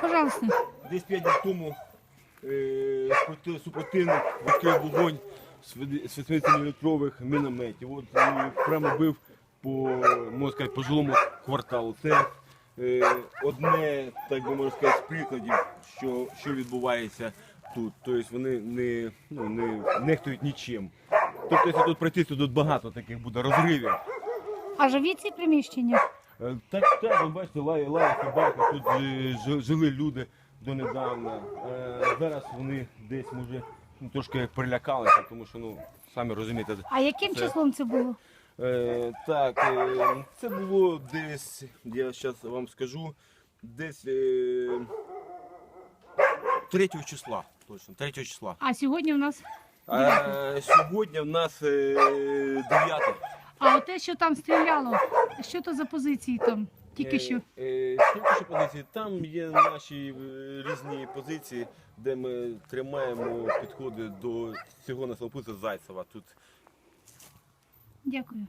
Пожалуйста. Десь 5 днів тому е, проти- супротивник відкрив вогонь з 8-мм мінометів. От і прямо бив по, можна сказати, по жилому кварталу. Це е, одне, так би можна сказати, з прикладів, що, що відбувається тут. Тобто вони не, ну, не нехтують нічим. Тобто, якщо тут пройти, то тут багато таких буде розривів. А живі ці приміщення? Е, Так, так, ви бачите, лає, лає собака, тут е, жили люди донедавна. Е, Зараз вони десь може ну, трошки перелякалися, тому що, ну, самі розумієте. А яким Це- числом це було? Е, Так, е, це було десь, я зараз вам скажу, десь е, 3 числа, точно, 3 числа. А сьогодні в нас. Сьогодні в нас е, 9. А те, що там стріляло, що то за позиції там? Тільки що. Е, е, Тільки що позиції. Там є наші е, різні позиції, де ми тримаємо підходи до цього населеного Зайцева. Тут Дякую.